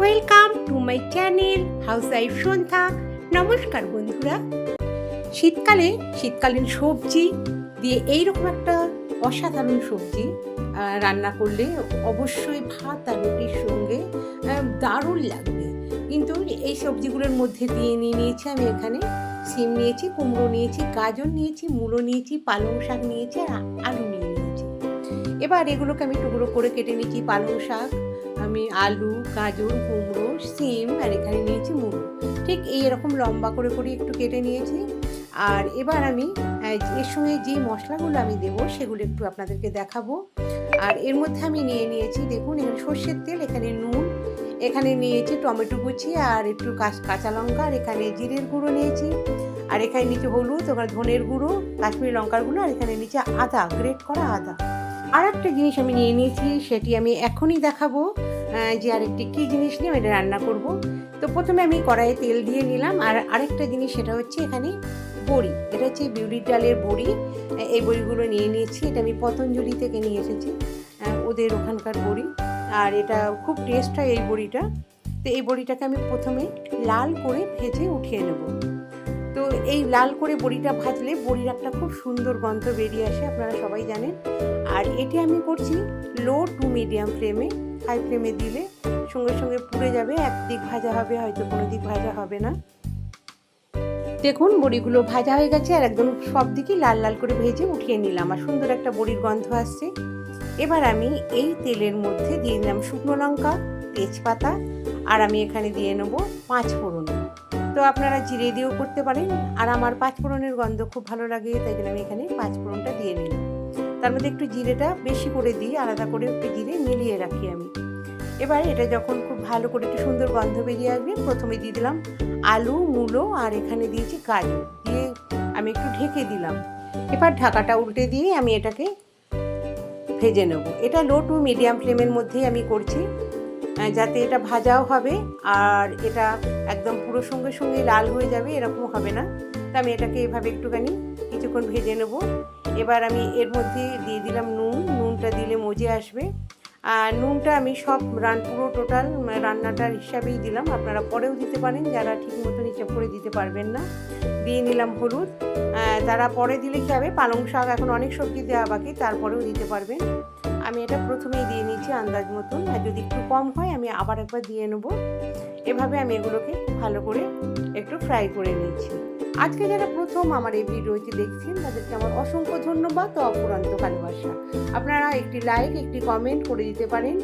Welcome to my channel housewife Sandhya. নমস্কার বন্ধুরা। শীতকালে, শীতকালীন সবজি দিয়ে এইরকম একটা অসাধারণ সবজি রান্না করলে অবশ্যই ভাত আর রুটির সঙ্গে দারুণ লাগবে। কিন্তু এই সবজিগুলোর মধ্যে দিয়ে নিয়ে নিয়েছি আমি এখানে সিম নিয়েছি, কুমড়ো নিয়েছি, গাজর নিয়েছি, মূলো নিয়েছি, পালং শাক নিয়েছি আর আলু নিয়ে নিয়েছি। এবার এগুলোকে আমি টুকরো করে কেটে নিয়েছি পালং শাক। আমি আলু, গাজর, কুমড়ো, সিম আর এখানে নিয়েছি মুড়ো। ঠিক এই এরকম লম্বা করে করে একটু কেটে নিয়েছি। আর এবার আমি এর সঙ্গে যে মশলাগুলো আমি দেবো সেগুলো একটু আপনাদেরকে দেখাবো। আর এর মধ্যে আমি নিয়ে নিয়েছি, দেখুন, এখানে সর্ষের তেল, এখানে নুন, এখানে নিয়েছি টমেটো কুচি আর একটু কাঁচ- লঙ্কা, আর এখানে জিরের গুঁড়ো নিয়েছি। আর এখানে নিচে হলুদ ওখানে ধনের গুঁড়ো, কাশ্মীরি লঙ্কার গুঁড়ো, আর এখানে নিচে আদা, গ্রেট করা আদা। আর একটা জিনিস আমি নিয়ে নিয়েছি, সেটি আমি এখনই দেখাবো। যে আরেকটি কী জিনিস নিয়ে এটা রান্না করব? তো প্রথমে আমি কড়াইয়ে তেল দিয়ে নিলাম, আর আরেকটা জিনিস সেটা হচ্ছে এখানে বড়ি। এটা হচ্ছে বিউলির ডালের বড়ি। এই বড়িগুলো নিয়ে নিয়েছি, এটা আমি পতঞ্জলি থেকে নিয়ে এসেছি ওদের ওখানকার বড়ি। আর এটা খুব টেস্ট হয় এই বড়িটা। তো এই বড়িটাকে আমি প্রথমে লাল করে ভেজে উঠিয়ে নেব। তো এই লাল করে বড়িটা ভাজলে বড়ির একটা খুব সুন্দর গন্ধ বেরিয়ে আসে, আপনারা সবাই জানেন। আর এটি আমি করছি লো টু মিডিয়াম ফ্লেমে। হাই ফ্লেমে দিলে সঙ্গে সঙ্গে পুড়ে যাবে একদিক ভাজা হবে, হয়তো কোনো দিক ভাজা হবে না। দেখুন, বড়িগুলো ভাজা হয়ে গেছে আর একদম সব দিকেই লাল লাল করে ভেজে উঠিয়ে নিলাম আর সুন্দর একটা বড়ির গন্ধ আসছে। এবার আমি এই তেলের মধ্যে দিয়ে দিলাম শুকনো লঙ্কা, তেজপাতা আর আমি এখানে দিয়ে নেব পাঁচ ফোড়ন। তো আপনারা জিরে দিয়েও করতে পারেন আর আমার পাঁচ ফোড়নের গন্ধ খুব ভালো লাগে, তাই জন্য আমি এখানে পাঁচ ফোড়নটা দিয়ে নিলাম। তার মধ্যে একটু জিরেটা বেশি করে দিই, আলাদা করে একটু জিরে মিলিয়ে রাখি আমি। এবার এটা যখন খুব ভালো করে একটু সুন্দর গন্ধ বেরিয়ে আসবে, প্রথমে দিয়ে দিলাম আলু, মূলো আর এখানে দিয়েছি গাজর দিয়ে আমি একটু ঢেকে দিলাম। এবার ঢাকাটা উল্টে দিয়ে আমি এটাকে ভেজে নেব। এটা লো টু মিডিয়াম ফ্লেমের মধ্যেই আমি করছি যাতে এটা ভাজাও হবে আর এটা একদম পুরো সঙ্গে সঙ্গে লাল হয়ে যাবে, এরকম হবে না। তো আমি এটাকে এভাবে একটুখানি কিছুক্ষণ ভেজে নেব। এবার আমি এর মধ্যে দিয়ে দিলাম নুন, নুনটা দিলে মজে আসবে। আর নুনটা আমি সব রান, পুরো টোটাল রান্নাটার হিসাবেই দিলাম। আপনারা পরেও দিতে পারেন, যারা ঠিক মতন হিসাব করে দিতে পারবেন না। দিয়ে নিলাম হলুদ। তারা পরে দিলে কী হবে? পালং শাক এখন অনেক সবজি দেওয়া বাকি, তারপরেও দিতে পারবেন। আমি এটা প্রথমেই দিয়ে নিচ্ছি আন্দাজ মতন। আর যদি একটু কম হয়, আমি আবার একবার দিয়ে নেব। এভাবে আমি এগুলোকে ভালো করে একটু ফ্রাই করে নিচ্ছি আজকে যারা প্রথম আমার এই ভিডিওটি দেখছেন, তাদেরকে আমার অসংখ্য ধন্যবাদ ও অপুরান্ত ভালোবাসা। আপনারা একটি লাইক একটি কমেন্ট করে দিতে পারেন।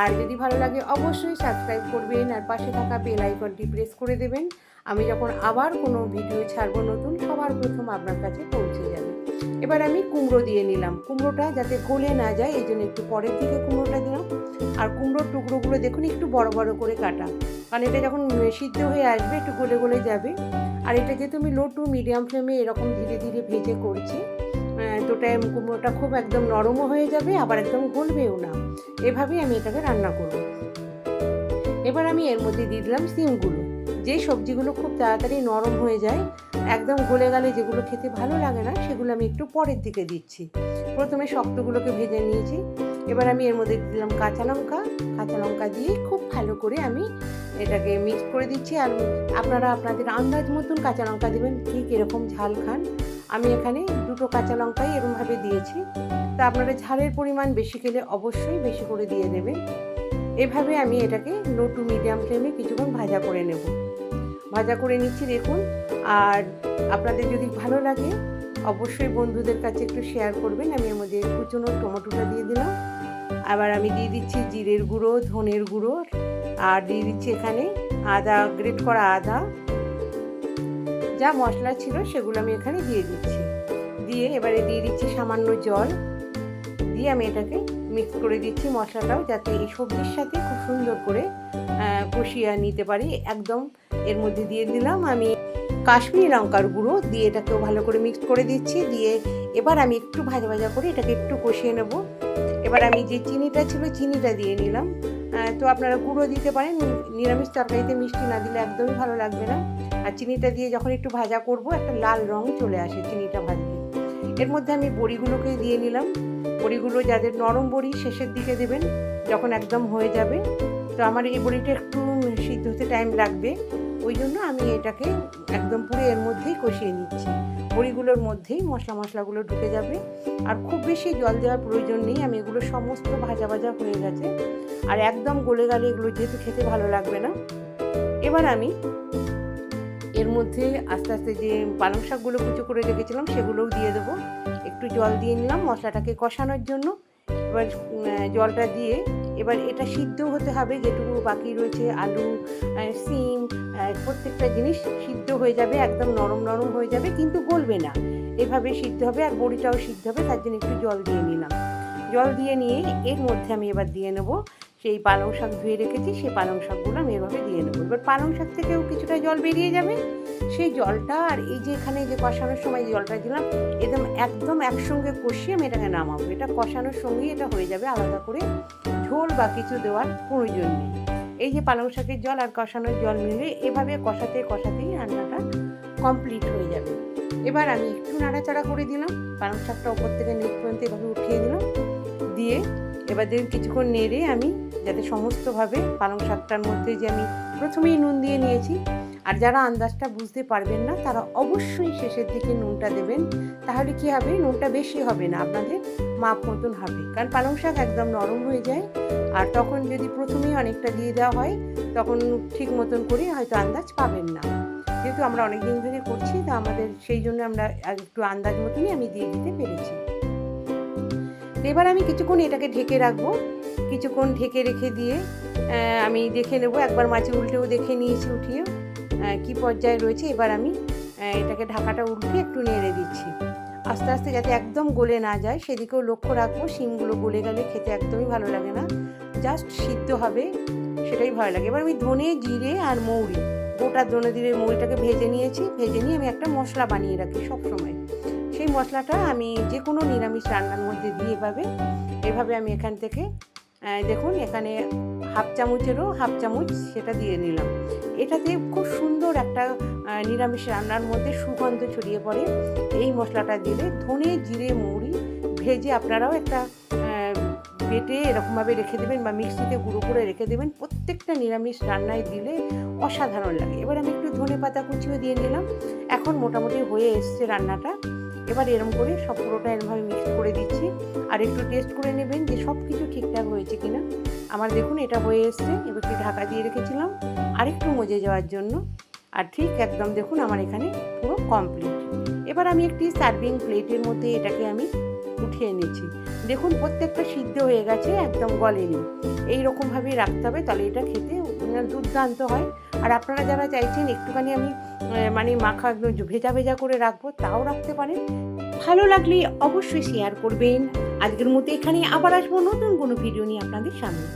আর যদি ভালো লাগে, অবশ্যই সাবস্ক্রাইব করবেন আর পাশে থাকা বেল আইকনটি প্রেস করে দেবেন। আমি যখন আবার কোনো ভিডিও ছাড়বো নতুন, সবার প্রথম আপনার কাছে পৌঁছে যাবে। এবার আমি কুমড়ো দিয়ে নিলাম। কুমড়োটা যাতে গলে না যায় এই জন্য একটু পরের দিকে কুমড়োটা দিলাম। আর কুমড়োর টুকরোগুলো দেখুন একটু বড় বড় করে কাটা। কারণ এটা যখন সিদ্ধ হয়ে আসবে একটু গলে গলে যাবে। আর এটা যেহেতু আমি লো টু মিডিয়াম ফ্লেমে এরকম ধীরে ধীরে ভেজে করছি আহ, তো টাইম কুমড়োটা খুব একদম নরমও হয়ে যাবে আবার একদম গলবেও না। এভাবেই আমি এটাকে রান্না করব। এবার আমি এর মধ্যে দিয়ে দিলাম সিমগুলো। যে সবজিগুলো খুব তাড়াতাড়ি নরম হয়ে যায় একদম গলে গেলে যেগুলো খেতে ভালো লাগে না সেগুলো আমি একটু পরের দিকে দিচ্ছি। প্রথমে শক্তগুলোকে ভেজে নিয়েছি। এবার আমি এর মধ্যে দিলাম কাঁচা লঙ্কা। কাঁচা লঙ্কা দিয়ে খুব ভালো করে আমি এটাকে মিক্স করে দিচ্ছি। আর আপনারা আপনাদের আন্দাজ মতন কাঁচা লঙ্কা দেবেন, ঠিক এরকম ঝাল খান। আমি এখানে দুটো কাঁচা লঙ্কাই এরকমভাবে দিয়েছি। তা আপনারা ঝালের পরিমাণ বেশি খেলে অবশ্যই বেশি করে দিয়ে দেবেন। এভাবে আমি এটাকে লো টু মিডিয়াম ফ্লেমে কিছুক্ষণ ভাজা করে নেব। ভাজা করে নিচ্ছি দেখুন। আর আপনাদের যদি ভালো লাগে অবশ্যই বন্ধুদের কাছে একটু শেয়ার করবেন। আমি এর মধ্যে কুচনো টমেটোটা দিয়ে দিলাম। আবার আমি দিয়ে দিচ্ছি জিরের গুঁড়ো, ধনের গুঁড়ো, আর দিয়ে দিচ্ছি এখানে আদা গ্রেট করা আদা। যা মশলা ছিল সেগুলো আমি এখানে দিয়ে দিচ্ছি। দিয়ে এবারে দিয়ে দিচ্ছি সামান্য জল। দিয়ে আমি এটাকে মিক্স করে দিচ্ছি মশলাটাও যাতে এই সবজির সাথে খুব সুন্দর করে কষিয়ে নিতে পারি। একদম এর মধ্যে দিয়ে দিলাম আমি কাশ্মীরি লঙ্কার গুঁড়ো দিয়ে এটাকেও ভালো করে মিক্স করে দিচ্ছি। দিয়ে এবার আমি একটু ভাজা ভাজা করে এটাকে একটু কষিয়ে নেব। এবার আমি যে চিনিটা ছিল চিনিটা দিয়ে নিলাম। তো আপনারা গুঁড়ো দিতে পারেন, নিরামিষ তরকারিতে মিষ্টি না দিলে একদমই ভালো লাগবে না। আর চিনিটা দিয়ে যখন একটু ভাজা করব, একটা লাল রং চলে আসে চিনিটা ভাজলে এর মধ্যে আমি বড়িগুলোকে দিয়ে নিলাম। বড়িগুলো যাদের নরম বড়ি, শেষের দিকে দেবেন, যখন একদম হয়ে যাবে। তো আমার এই বড়িটা একটু সিদ্ধ হতে টাইম লাগবে। ওই জন্য আমি এটাকে একদম পুরো এর মধ্যেই কষিয়ে নিচ্ছি। বড়িগুলোর মধ্যেই মশলা মশলাগুলো ঢুকে যাবে। আর খুব বেশি জল দেওয়ার প্রয়োজন নেই। আমি এগুলো সমস্ত ভাজা ভাজা হয়ে গেছে। আর একদম গলে গেলে এগুলো যেহেতু খেতে ভালো লাগবে না। এবার আমি এর মধ্যে আস্তে আস্তে যে পালং শাকগুলো কুচো করে রেখেছিলাম সেগুলোও দিয়ে দেবো। একটু জল দিয়ে নিলাম মশলাটাকে কষানোর জন্য। এবার জলটা দিয়ে এবার এটা সিদ্ধ হতে হবে, যেটুকু বাকি রয়েছে, আলু সিম প্রত্যেকটা জিনিস সিদ্ধ হয়ে যাবে, একদম নরম নরম হয়ে যাবে, কিন্তু গলবে না। এভাবে সিদ্ধ হবে, আর বড়িটাও সিদ্ধ হবে, তার জন্য একটু জল দিয়ে নিলাম। জল দিয়ে নিয়ে এর মধ্যে আমি এবার দিয়ে নেব, সেই পালং শাক ধুয়ে রেখেছি, সেই পালং শাকগুলো আমি এভাবে দিয়ে নেব। এবার পালং শাক থেকেও কিছুটা জল বেরিয়ে যাবে। সেই জলটা আর এই যে এখানে যে কষানোর সময় জলটা দিলাম একদম একদম একসঙ্গে কষিয়ে আমি এটাকে নামাবো। এটা কষানোর সঙ্গেই এটা হয়ে যাবে আলাদা করে। ঝোল বা কিছু দেওয়ার প্রয়োজন নেই। এই যে পালং শাকের জল আর কষানোর জল মিলে এভাবে কষাতে কষাতেই রান্নাটা কমপ্লিট হয়ে যাবে। এবার আমি একটু নাড়াচাড়া করে দিলাম। পালং শাকটা ওপর থেকে নেট পর্যন্ত এভাবে উঠিয়ে দিলাম। দিয়ে এবার দেখুন কিছুক্ষণ নেড়ে আমি যাতে সমস্তভাবে পালং শাকটার মধ্যে যে আমি প্রথমেই নুন দিয়ে নিয়েছি, আর যারা আন্দাজটা বুঝতে পারবেন না, তারা অবশ্যই শেষের দিকে নুনটা দেবেন। তাহলে কি হবে? নুনটা বেশি হবে না আপনাদের? মাপ মতন হবে। কারণ পালং শাক একদম নরম হয়ে যায়, আর তখন যদি প্রথমেই অনেকটা দিয়ে দেওয়া হয়, তখন ঠিক মতন করে হয়তো আন্দাজ পাবেন না। যেহেতু আমরা অনেক দিন ধরে করছি, তা আমাদের সেই জন্য আমরা একটু আন্দাজ মতনই আমি দিয়ে দিতে পেরেছি। এবার আমি কিছুক্ষণ এটাকে ঢেকে রাখব। কিছুক্ষণ ঢেকে রেখে দিয়ে আমি দেখে নেব, একবার মাছে উল্টেও দেখে নিয়েছি উঠিয়ে কি পর্যায়ে রয়েছে। এবার আমি এটাকে ঢাকাটা উল্টে একটু নেড়ে দিচ্ছি। আস্তে আস্তে যাতে একদম গলে না যায়, সেদিকেও লক্ষ্য রাখব, শিমগুলো গলে গেলে খেতে একদমই ভালো লাগে না। জাস্ট সিদ্ধ হবে, সেটাই ভালো লাগে। এবার আমি ধনে, জিরে আর মৌরি, গোটা ধনে জিরে মৌরিটাকে ভেজে নিয়েছি। ভেজে নিয়ে আমি একটা মশলা বানিয়ে রাখি সবসময়। সেই মশলাটা আমি যে কোনো নিরামিষ রান্নার মধ্যে দিয়ে এভাবে এভাবে আমি এখান থেকে দেখুন, এখানে হাফ চামচেরও হাফ চামচ সেটা দিয়ে নিলাম। এটাতে খুব সুন্দর একটা নিরামিষ রান্নার মধ্যে সুগন্ধ ছড়িয়ে পড়ে। এই মশলাটা দিলে ধনে, জিরে, মৌরি ভেজে আপনারাও একটা বেটে এরকমভাবে রেখে দেবেন বা মিক্সিতে গুঁড়ো করে রেখে দেবেন। প্রত্যেকটা নিরামিষ রান্নায় দিলে অসাধারণ লাগে। এবার আমি একটু ধনে পাতা কুচিও দিয়ে নিলাম। এখন মোটামুটি হয়ে এসছে রান্নাটা। এবার এরম করে সব পুরোটা এরমভাবে মিক্স করে দিচ্ছি। আর একটু টেস্ট করে নেবেন যে সব কিছু ঠিকঠাক হয়েছে কিনা। আমার দেখুন এটা হয়ে এসছে, এবার একটু ঢাকা দিয়ে রেখেছিলাম। আরেকটু মজে যাওয়ার জন্য। আর ঠিক একদম দেখুন আমার এখানে পুরো কমপ্লিট এবার আমি একটি সার্ভিং প্লেটের মধ্যে এটাকে আমি উঠিয়ে নিচ্ছি। দেখুন প্রত্যেকটা সিদ্ধ হয়ে গেছে, একদম গলেনি। এই রকমভাবেই রাখতে হবে, তাহলে এটা খেতে দুর্দান্ত হয়। আর আপনারা যারা চাইছেন একটুখানি আমি মানে মাখা একদম ভেজা ভেজা করে রাখব, তাও রাখতে পারেন। ভালো লাগলে অবশ্যই শেয়ার করবেন। আজকের মতো এখানে আবার আসব নতুন কোনো ভিডিও নিয়ে আপনাদের সামনে।